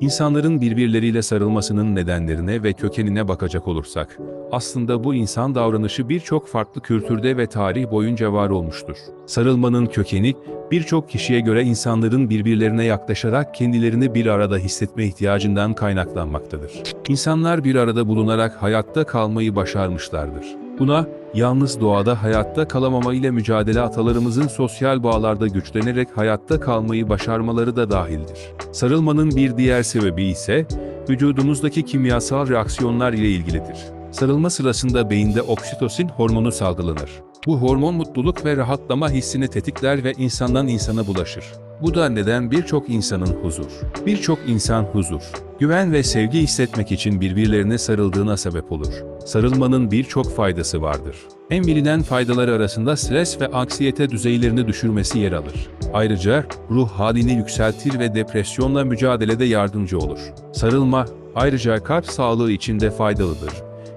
İnsanların birbirleriyle sarılmasının nedenlerine ve kökenine bakacak olursak, aslında bu insan davranışı birçok farklı kültürde ve tarih boyunca var olmuştur. Sarılmanın kökeni, birçok kişiye göre insanların birbirlerine yaklaşarak kendilerini bir arada hissetme ihtiyacından kaynaklanmaktadır. İnsanlar bir arada bulunarak hayatta kalmayı başarmışlardır. Buna, yalnız doğada hayatta kalamama ile mücadele atalarımızın sosyal bağlarda güçlenerek hayatta kalmayı başarmaları da dahildir. Sarılmanın bir diğer sebebi ise, vücudumuzdaki kimyasal reaksiyonlar ile ilgilidir. Sarılma sırasında beyinde oksitosin hormonu salgılanır. Bu hormon mutluluk ve rahatlama hissini tetikler ve insandan insana bulaşır. Bu da neden birçok insanın huzur, birçok insan huzur, güven ve sevgi hissetmek için birbirlerine sarıldığına sebep olur. Sarılmanın birçok faydası vardır. En bilinen faydaları arasında stres ve anksiyete düzeylerini düşürmesi yer alır. Ayrıca ruh halini yükseltir ve depresyonla mücadelede yardımcı olur. Sarılma ayrıca kalp sağlığı için de faydalıdır.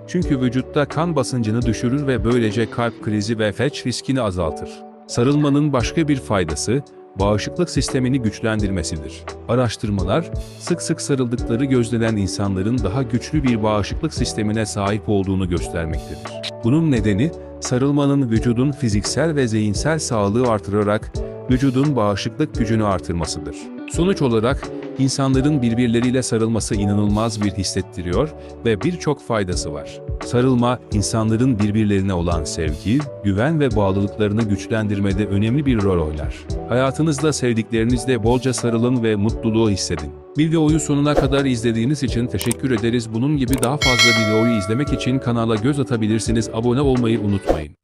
Çünkü vücutta kan basıncını düşürür ve böylece kalp krizi ve felç riskini azaltır. Sarılmanın başka bir faydası, bağışıklık sistemini güçlendirmesidir. Araştırmalar, sık sık sarıldıkları gözlenen insanların daha güçlü bir bağışıklık sistemine sahip olduğunu göstermektedir. Bunun nedeni, sarılmanın vücudun fiziksel ve zihinsel sağlığı artırarak vücudun bağışıklık gücünü artırmasıdır. Sonuç olarak, insanların birbirleriyle sarılması inanılmaz bir hissettiriyor ve birçok faydası var. Sarılma, insanların birbirlerine olan sevgi, güven ve bağlılıklarını güçlendirmede önemli bir rol oynar. Hayatınızda sevdiklerinizle bolca sarılın ve mutluluğu hissedin. Videoyu sonuna kadar izlediğiniz için teşekkür ederiz. Bunun gibi daha fazla videoyu izlemek için kanala göz atabilirsiniz. Abone olmayı unutmayın.